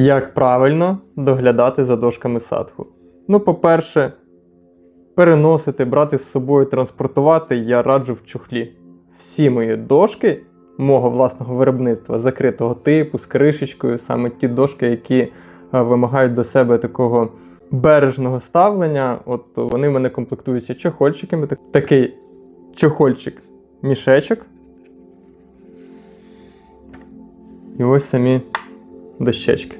Як правильно доглядати за дошками садху? Ну, по-перше, переносити, брати з собою, транспортувати я раджу в чохлі. Всі мої дошки мого власного виробництва закритого типу з кришечкою, саме ті дошки, які е, вимагають до себе такого бережного ставлення. От вони в мене комплектуються чохольчиками. Такий чохольчик мішечок. І ось самі дощечки.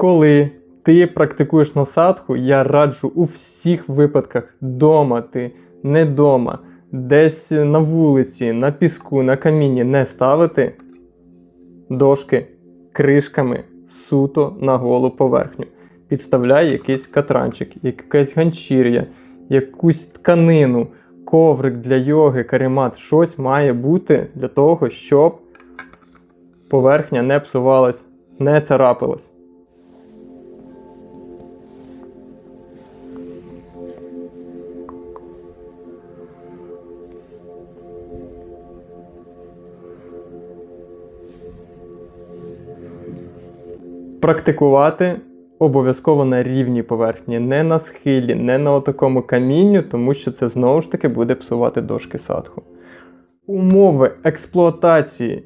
Коли ти практикуєш насадку, я раджу у всіх випадках дома ти, не дома, десь на вулиці, на піску, на камінні не ставити дошки кришками суто на голу поверхню. Підставляй якийсь катранчик, якесь ганчір'я, якусь тканину, коврик для йоги, каремат, щось має бути для того, щоб поверхня не псувалась, не царапалась. Практикувати обов'язково на рівній поверхні, не на схилі, не на такому камінню, тому що це знову ж таки буде псувати дошки садху. Умови експлуатації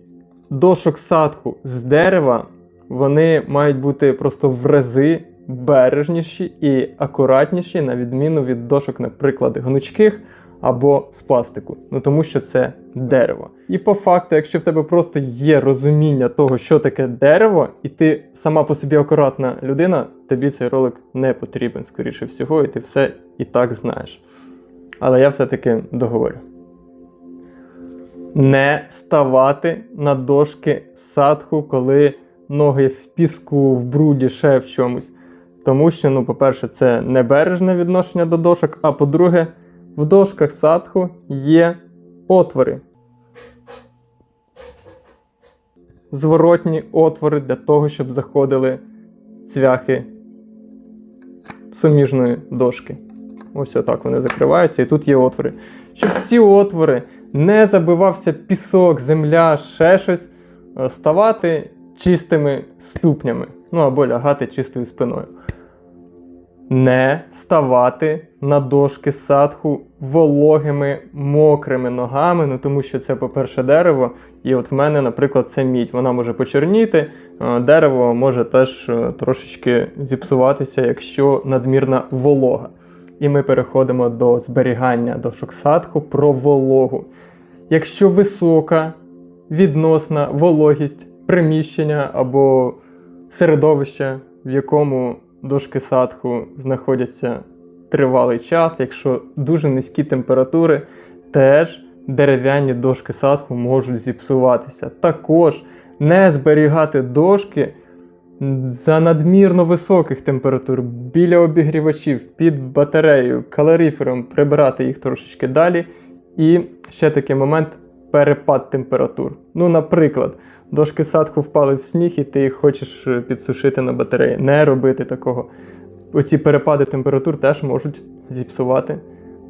дошок садху з дерева вони мають бути просто в рази бережніші і акуратніші, на відміну від дошок, наприклад, гнучких або з пластику. Ну тому що це дерево. І по факту, якщо в тебе просто є розуміння того, що таке дерево, і ти сама по собі акуратна людина, тобі цей ролик не потрібен, скоріше всього, і ти все і так знаєш. Але я все-таки договорю. Не ставати на дошки садху, коли ноги в піску, в бруді, ще в чомусь. Тому що, ну, по-перше, це небережне відношення до дошок, а по-друге, в дошках садху є отвори. Зворотні отвори для того, щоб заходили цвяхи суміжної дошки. Ось отак вони закриваються, і тут є отвори. Щоб ці отвори не забивався пісок, земля, ще щось, е, ставати чистими ступнями. Ну або лягати чистою спиною. Не ставати на дошки садху вологими, мокрими ногами, ну тому що це, по-перше, дерево. І от в мене, наприклад, це мідь. Вона може почерніти, дерево може теж е, трошечки зіпсуватися, якщо надмірна волога. І ми переходимо до зберігання дошок садху про вологу. Якщо висока відносна вологість приміщення або середовища, в якому дошки садху знаходяться тривалий час, якщо дуже низькі температури, теж дерев'яні дошки садху можуть зіпсуватися. Також не зберігати дошки за надмірно високих температур біля обігрівачів, під батареєю, калорифером прибирати їх трошечки далі. І ще такий момент перепад температур. Ну, наприклад, дошки садху впали в сніг, і ти їх хочеш е, підсушити на батареї. Не робити такого. Оці перепади температур теж можуть зіпсувати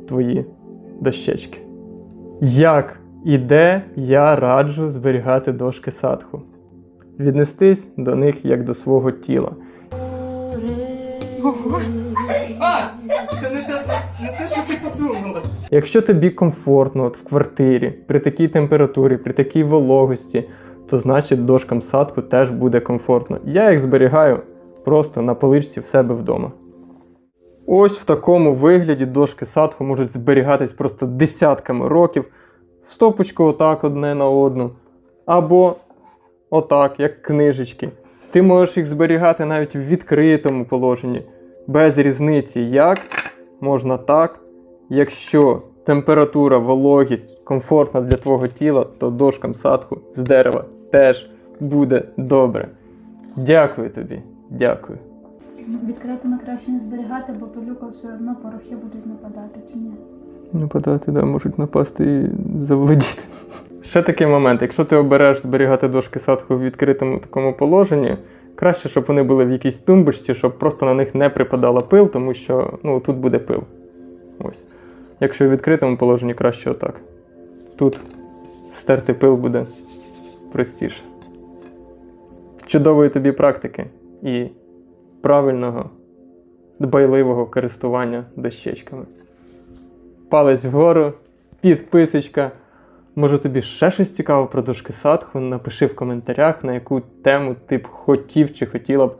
твої дощечки. Як і де я раджу зберігати дошки садху? Віднестись до них як до свого тіла. Якщо тобі комфортно от в квартирі, при такій температурі, при такій вологості, то значить дошкам садку теж буде комфортно. Я їх зберігаю просто на поличці в себе вдома. Ось в такому вигляді дошки садху можуть зберігатись просто десятками років, в стопочку отак одне на одну, або отак, як книжечки. Ти можеш їх зберігати навіть в відкритому положенні, без різниці, як можна так. Якщо температура, вологість комфортна для твого тіла, то дошкам садху з дерева теж буде добре. Дякую тобі, дякую. Відкритими краще не зберігати, бо пилюка все одно порохи будуть нападати чи ні. Нападати, да, можуть напасти і заволодіти. Ще такий момент: якщо ти обереш зберігати дошки садху в відкритому такому положенні, краще, щоб вони були в якійсь тумбочці, щоб просто на них не припадала пил, тому що ну, тут буде пил. Ось. Якщо в відкритому положенні, краще отак. Тут стерти пил буде простіше. чудової тобі практики і правильного, дбайливого користування дощечками. Палець вгору, підписочка. Може тобі ще щось цікаве про дошки садху? Напиши в коментарях, на яку тему ти б хотів чи хотіла б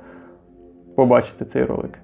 побачити цей ролик.